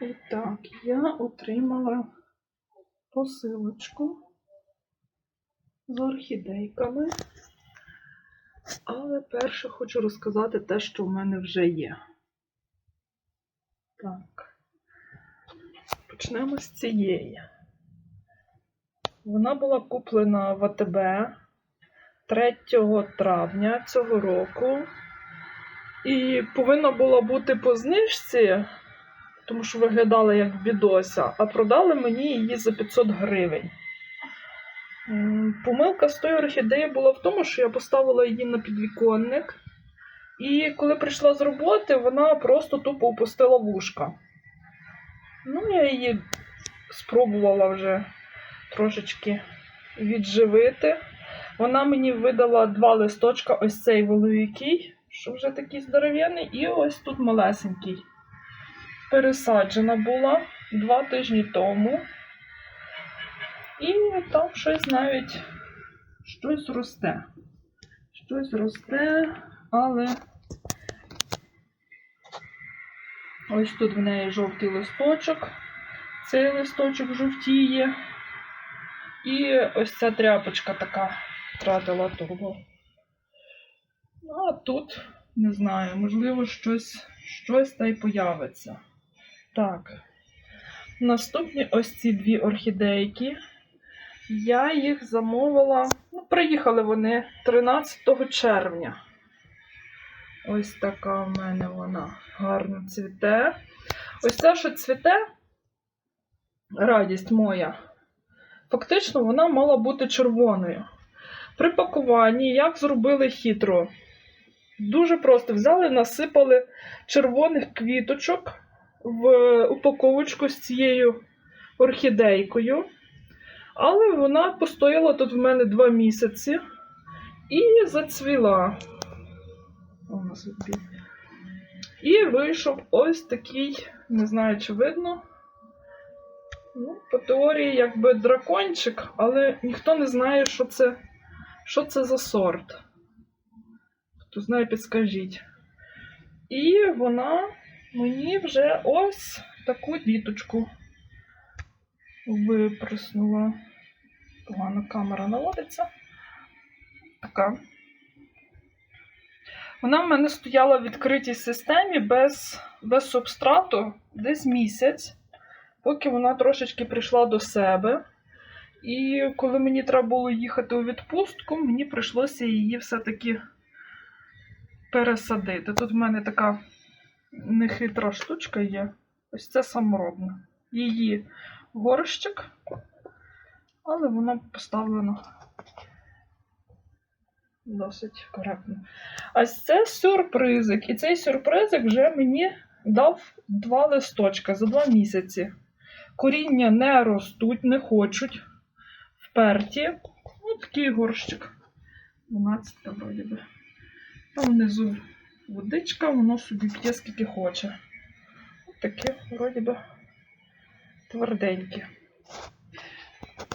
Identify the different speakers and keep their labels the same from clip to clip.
Speaker 1: І так, я отримала посилочку з орхідейками. Але перше хочу розказати те, що в мене вже є. Так. Почнемо з цієї. Вона була куплена в АТБ 3 травня цього року. І повинна була бути по знижці, тому що виглядала як бідося, а продали мені її за 500 гривень. Помилка з тої орхідеї була в тому, що я поставила її на підвіконник, і коли прийшла з роботи, вона просто тупо опустила вушка. Ну, я її спробувала вже трошечки відживити. Вона мені видала два листочка, ось цей великий, що вже такий здоров'яний, і ось тут малесенький. Пересаджена була два тижні тому. І там щось навіть щось росте. Щось росте, але ось тут в неї жовтий листочок, цей листочок жовтіє. І ось ця тряпочка така втратила того. Ну, а тут, не знаю, можливо, щось, щось та й появиться. Так. Наступні ось ці дві орхідейки. Я їх замовила. Ну, приїхали вони 13 червня. Ось така в мене вона гарно цвіте. Ось це, що цвіте, радість моя. Фактично, вона мала бути червоною. При пакуванні як зробили хитро? Дуже просто взяли, насипали червоних квіточок в упаковочку з цією орхідейкою. Але вона постояла тут в мене два місяці і зацвіла. І вийшов ось такий, не знаю, чи видно. Ну, по теорії, якби дракончик, але ніхто не знає, що це, що це за сорт. Хто знає, підскажіть. І вона мені вже ось таку діточку випреснула. Погано камера наводиться. Така. Вона в мене стояла в відкритій системі без, без субстрату десь місяць, поки вона трошечки прийшла до себе. І коли мені треба було їхати у відпустку, мені прийшлося її все-таки пересадити. Тут в мене така нехитра штучка є. Ось це саморобна. Її горщик, але воно поставлено досить коректно. Ось це сюрпризик. І цей сюрпризик вже мені дав два листочка за два місяці. Коріння не ростуть, не хочуть. Вперті. Ось такий горщик. 12 вроді би. Там внизу водичка, воно собі п'є скільки хоче. Ось таке, вроді би, тверденьке.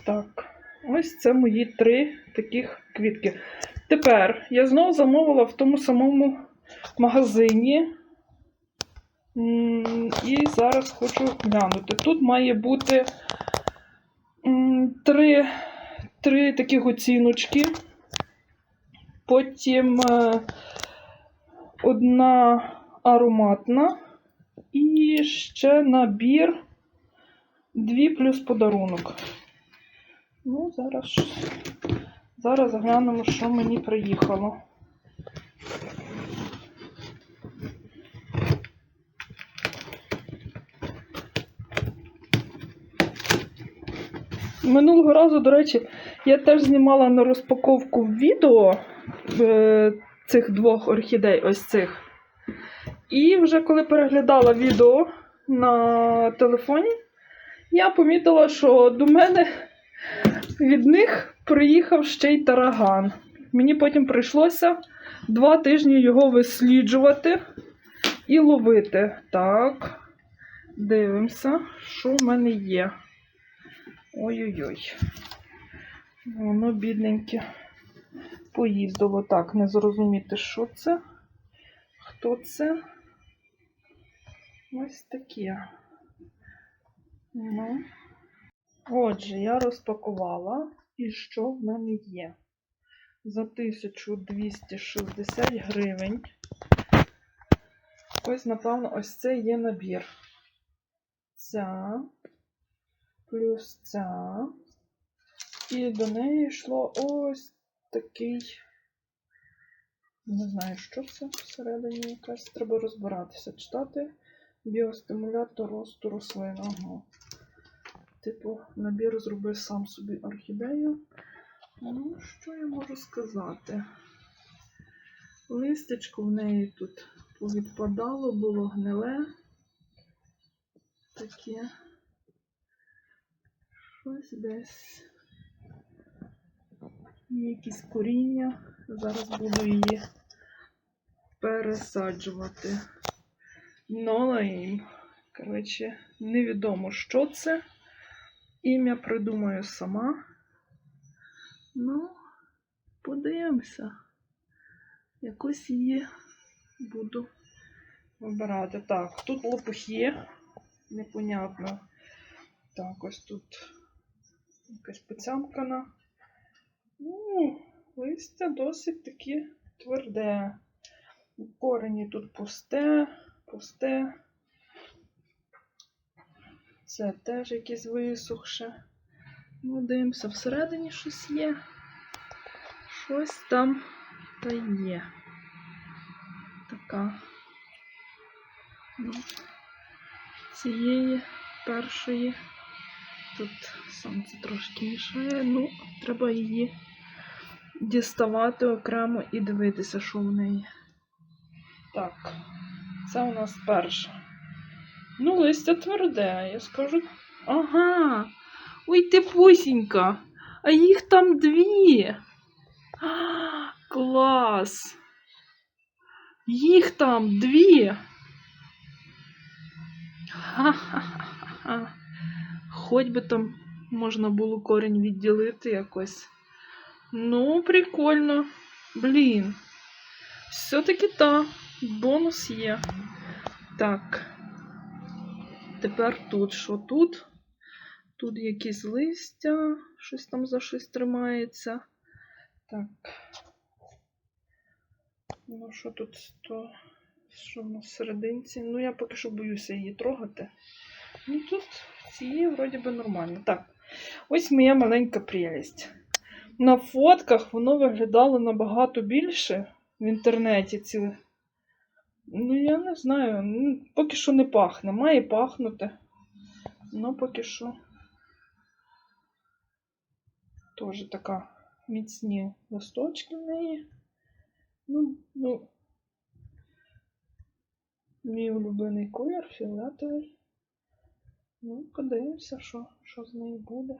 Speaker 1: Так, ось це мої три таких квітки. Тепер я знову замовила в тому самому магазині. І зараз хочу глянути. Тут має бути три, три таких оціночки. Потім е, одна ароматна. І ще набір. Дві плюс подарунок. Ну, зараз, зараз глянемо, що мені приїхало. Минулого разу, до речі, я теж знімала на розпаковку відео е, цих двох орхідей, ось цих. І вже коли переглядала відео на телефоні, я помітила, що до мене від них приїхав ще й тараган. Мені потім прийшлося два тижні його висліджувати і ловити. Так, дивимося, що в мене є. Ой-ой-ой. Воно бідненьке поїздило. Так, не зрозуміти, що це, хто це. Ось таке. Ну. Отже, я розпакувала, і що в мене є? За 1260 гривень. Ось, напевно, ось це є набір. Ця, плюс ця. І до неї йшло ось такий. Не знаю, що це всередині якась. Треба розбиратися, читати. Біостимулятор росту рослин. Ага. Типу, набір зроби сам собі орхідею. Ну, що я можу сказати? Листечко в неї тут повідпадало, було гниле. Таке. Щось десь. Є якісь коріння. Зараз буду її пересаджувати. Нолаїм. Коротше, невідомо, що це. Ім'я придумаю сама. Ну, подивимося. Якось її буду вибирати. Так, тут лопухи. Непонятно. Так, ось тут якась поцямкана. Ну, листя досить таки тверде. Корені тут пусте, пусте. Це теж якесь висохше. Ну, дивимося, всередині щось є. Щось там та є. Така. Ну, цієї першої. Тут сонце трошки мішає. Ну, треба її діставати окремо і дивитися, що в неї. Так, це у нас перша. Ну, листя тверде, я скажу. Ага. Ой, ти пусінька. А їх там дві. А, клас. Їх там дві. Ха-ха-ха. Хоч би там можна було корінь відділити якось. Ну, прикольно. Блін. Все-таки та. Бонус є. Так. Тепер тут що тут? Тут якісь листя, щось там за щось тримається. Так. Ну, що тут то? Що в нас всерединці? Ну, я поки що боюся її трогати. Ну, тут цієї вроді би нормально. Так, ось моя маленька прелість. На фотках воно виглядало набагато більше в інтернеті. Ці... Ну, я не знаю. Поки що не пахне. Має пахнути. Ну, поки що. Теж така міцні листочки в неї. Ну, ну. Мій улюблений колір фіолетовий. Ну, подивимося, що, що з нею буде.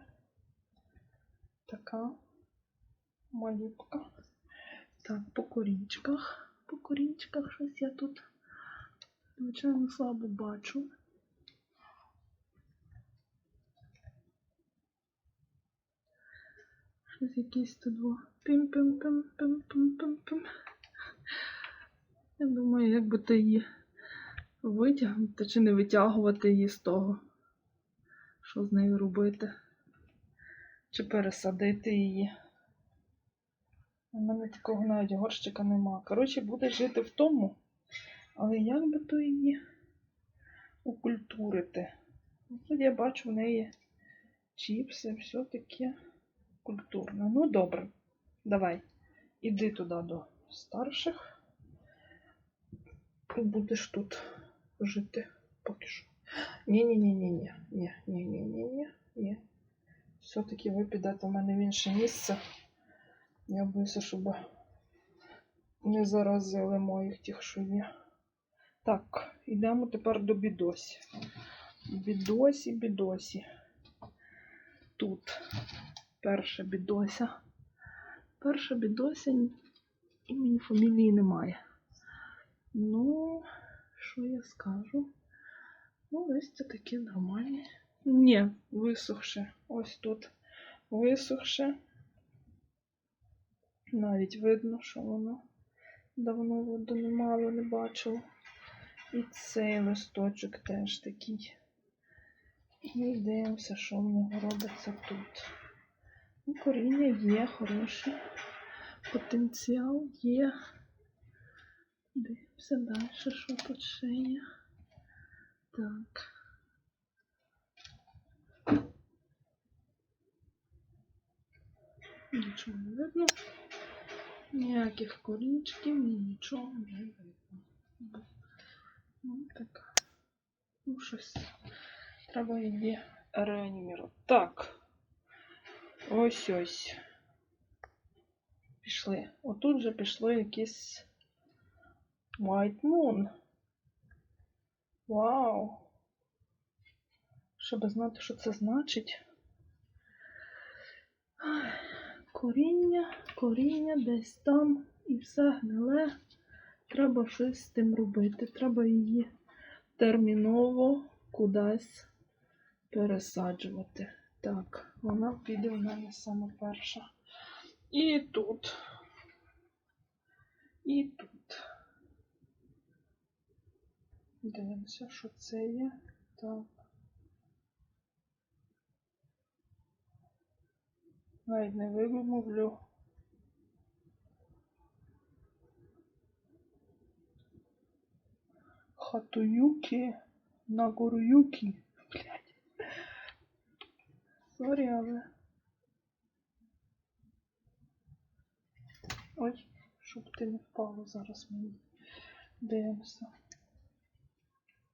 Speaker 1: Така малюка. Так, по корінчиках. По корінчиках щось я тут, звичайно, слабо бачу. Щось якісь тут во. Пім-пім-пім-пім-пім-пім-пім. Я думаю, як би то її витягнути чи не витягувати її з того. Що з нею робити? Чи пересадити її? У мене такого навіть горщика нема. Коротше, буде жити в тому. Але як би то її укультурити? Ну, Тут я бачу в неї чіпси, все таке культурне. Ну, добре. Давай. Іди туди до старших. Будеш тут жити поки що. Ні-ні-ні-ні-ні. Ні-ні-ні-ні-ні. Ні. Все-таки ви підете в мене в інше місце. Я боюся, щоб не заразили моїх тих, що є. Так, йдемо тепер до бідосі. Бідосі, бідосі. Тут перша бідося. Перша бідося імені фамілії немає. Ну, що я скажу? Ну, листя такі нормальні. Ні, висохше. Ось тут висохше. Навіть видно, що воно давно воду не мало, не бачило. І цей листочок теж такий І дивимося, що в нього робиться тут. Ну, коріння є хороше. Потенціал є. Дивимося далі, що тут ще є. Так. Нічого не видно. Ніяких корінчиків, нічого не видно. Ну, так. Ну, щось. Треба її реанімірувати. Так. Ось ось. Пішли. Отут вже пішло якісь White Moon. Вау. Щоб знати, що це значить. Коріння, коріння десь там і все гниле. Треба щось з тим робити. Треба її терміново кудись пересаджувати. Так, вона піде в мене саме перша. І тут. І тут. Дивимося, що це є. Так. Навіть не вимовлю. Хатуюки Нагоруюки. Блядь. Сорі, але. Ой, щоб ти не впало зараз мені. Дивимося.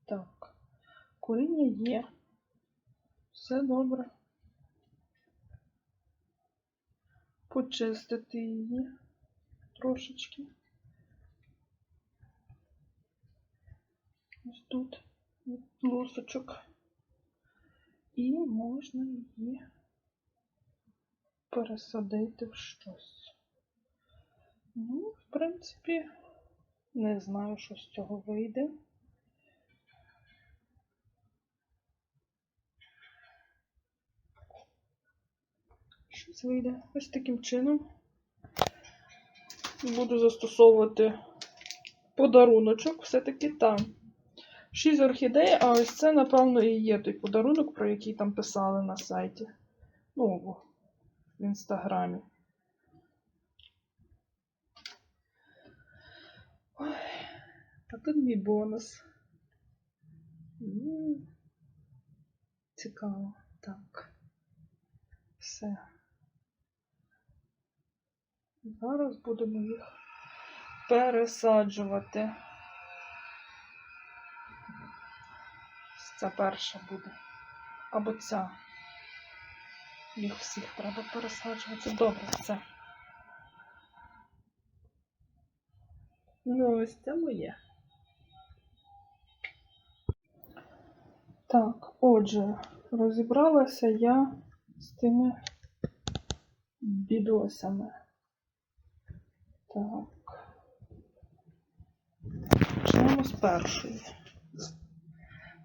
Speaker 1: Так. Коріння є. Все добре. Почистити її трошечки. Ось тут є лусочок. І можна її пересадити в щось. Ну, в принципі, не знаю, що з цього вийде. Щось вийде ось таким чином. Буду застосовувати подаруночок. Все-таки там. Шість орхідей, а ось це, напевно, і є той подарунок, про який там писали на сайті. Ну, в інстаграмі. Ой, а тут мій бонус. Цікаво. Так. Все. Зараз будемо їх пересаджувати. Ця перша буде. Або ця. Їх всіх треба пересаджувати. Добре, це. Ну, ось це моє. Так, отже, розібралася я з тими бідосами. Так. Почнемо з першої.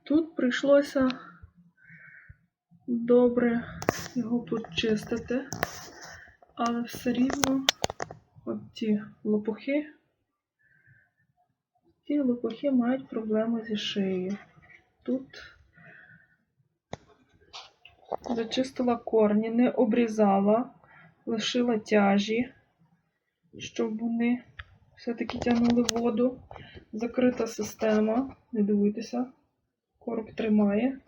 Speaker 1: Тут прийшлося добре його почистити, але все рівно от ті лопухи, ті лопухи мають проблеми зі шиєю. Тут зачистила корні, не обрізала, лишила тяжі, щоб вони все-таки тягнули воду. Закрита система, не дивуйтеся, короб тримає.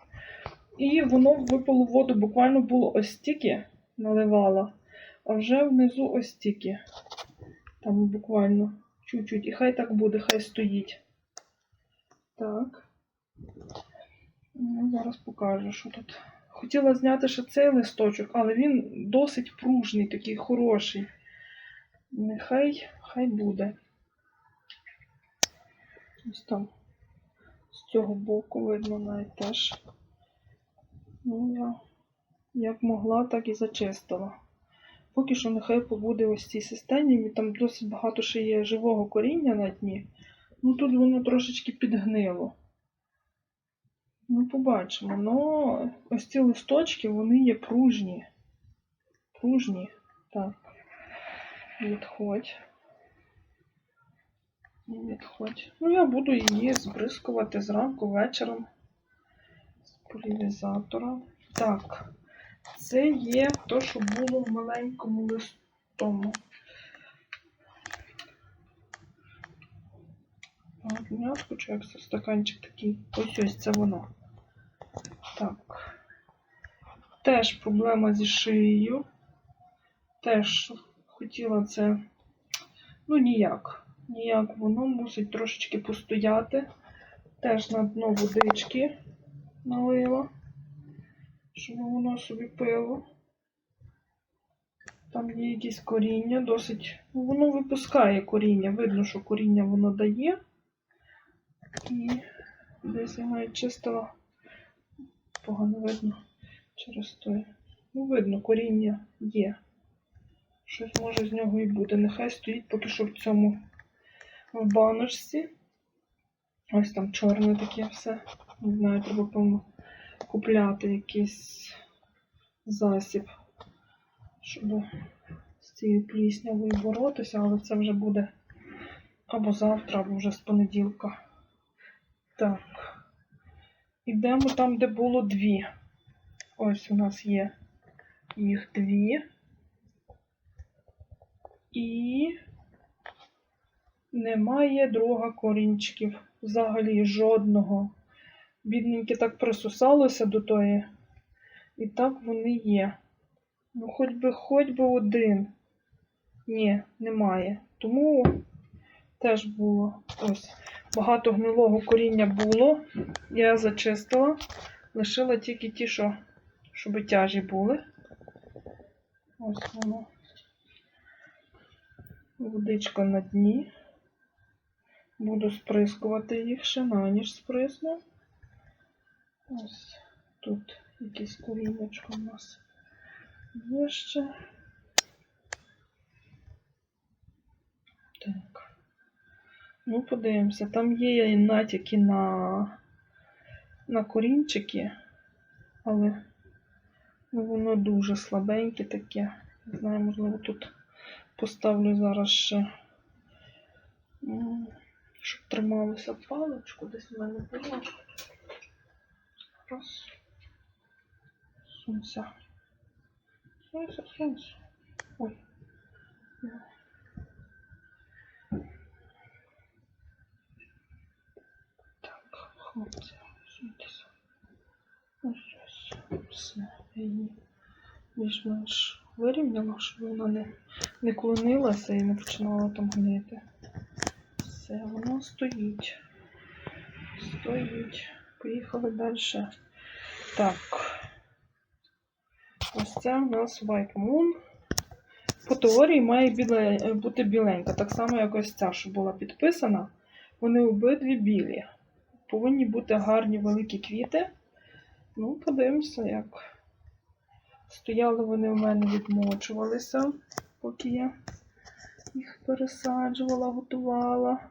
Speaker 1: І воно випало воду, буквально було ось стільки наливала, а вже внизу ось стільки. Там буквально чуть-чуть. І хай так буде, хай стоїть. Так. Ну, зараз покажу, що тут. Хотіла зняти ще цей листочок, але він досить пружний, такий хороший. Нехай хай буде. Ось там з цього боку видно навіть теж. Ну, я як могла, так і зачистила. Поки що нехай побуде ось цій системі. Там досить багато ще є живого коріння на дні. Ну тут воно трошечки підгнило. Ну, побачимо. Ну, ось ці листочки, вони є пружні. Пружні. Так. Відходь. Відходь. Ну, я буду її збризкувати зранку, вечором. з поляризатора. Так, це є то, що було в маленькому листому. М'ятку, чи як це стаканчик такий. Ось ось це воно. Так. Теж проблема зі шиєю. Теж хотіла це. Ну, ніяк. Ніяк воно мусить трошечки постояти. Теж на дно водички налила, щоб воно собі пило. Там є якісь коріння, досить. ну, Воно випускає коріння. Видно, що коріння воно дає. І десь я навіть чистила. Погано видно через той. Ну, видно, коріння є. Щось може з нього і буде. Нехай стоїть поки що в цьому в баночці. Ось там чорне таке все. Не знаю, треба, певно, купляти якийсь засіб, щоб з цією пліснявою боротися, але це вже буде або завтра, або вже з понеділка. Так. Ідемо там, де було дві. Ось у нас є їх дві. І немає друга корінчиків. Взагалі жодного. Бідненьке так присосалося до тої. І так вони є. Ну, хоч би, хоч би один. Ні, немає. Тому теж було ось. Багато гнилого коріння було. Я зачистила. Лишила тільки ті, що щоб тяжі були. Ось воно. Водичка на дні. Буду сприскувати їх ще на ніж сприсну. Ось тут якесь корінечко у нас є ще. Так. Ну, подивимося. Там є натяки на, на корінчики, але ну, воно дуже слабеньке таке. Не знаю, можливо, тут поставлю зараз ще, щоб трималося паличку, десь в мене було. Раз. Сунься. Сунься, сунься. Ой. Так, хлопці, суньтеся. Ось ось. Все. Я її більш-менш вирівняла, щоб вона не, не клонилася і не починала там гнити. Все, воно стоїть. Стоїть. Поїхали далі. Так. Ось це у нас White Moon. По теорії має біле, бути біленька, так само, як ось ця, що була підписана. Вони обидві білі. Повинні бути гарні великі квіти. Ну, подивимося, як. Стояли вони у мене, відмочувалися, поки я їх пересаджувала, готувала.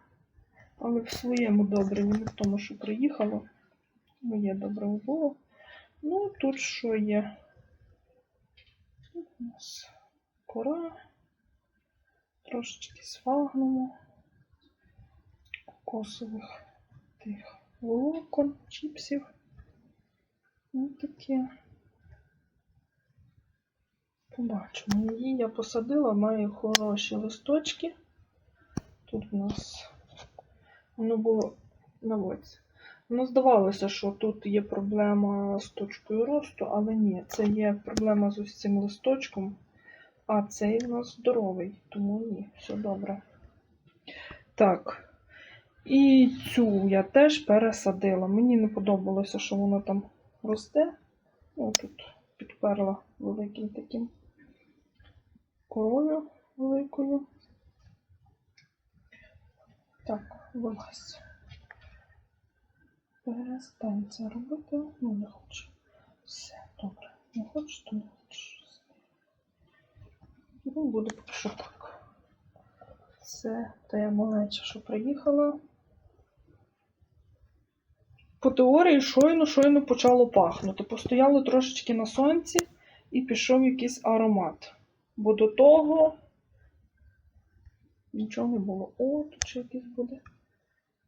Speaker 1: Але в своєму добриві, не в тому, що приїхало. Моє добриво було. Ну, тут що є? Тут у нас кора, трошечки сфагнуму, кокосових тих волокон, чіпсів. Ну, таке. Побачимо. Її я посадила, має хороші листочки. Тут у нас воно було на воці. Воно здавалося, що тут є проблема з точкою росту, але ні, це є проблема з ось цим листочком, а цей у нас здоровий, тому ні, все добре. Так. І цю я теж пересадила. Мені не подобалося, що воно там росте. О, тут підперла великим таким корою великою. Так, вилазь. Перестань це робити. Ну, не хочу. Все, добре. Не хочеш, то не хочеш. Ну, буде поки що так. Це та малеча, що приїхала. По теорії щойно щойно почало пахнути. Постояло трошечки на сонці і пішов якийсь аромат. Бо до того нічого не було. О, тут ще якийсь буде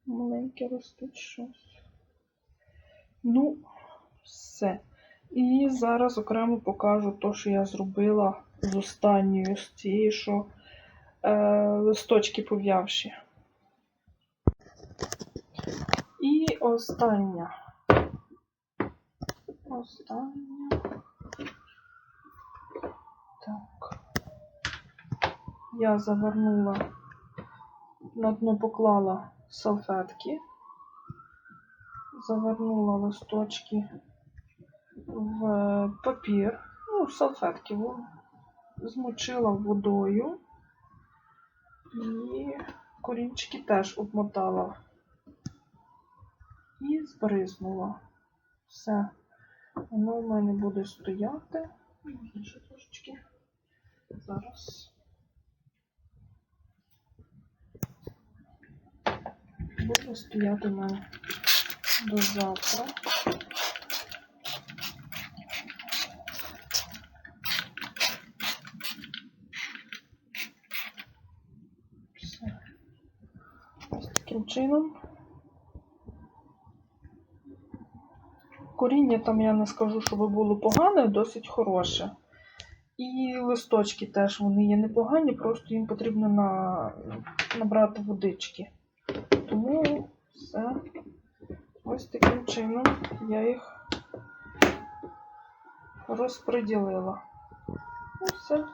Speaker 1: маленьке ростуть щось. Ну, Все. І зараз окремо покажу те, що я зробила з останньою, з цією, що е, листочки пов'явші. І остання. Остання. Я завернула, на дно поклала салфетки, завернула листочки в папір, ну, в салфетки, змочила водою і корінчики теж обмотала і збризнула. Все. Воно в мене буде стояти. Зараз. Буде стояти в мене до завтра. Ось таким чином. Коріння там я не скажу, щоб було погане, досить хороше. І листочки теж вони є непогані, просто їм потрібно на... набрати водички. Все. Ось таким чином я їх розподілила. Ну, все.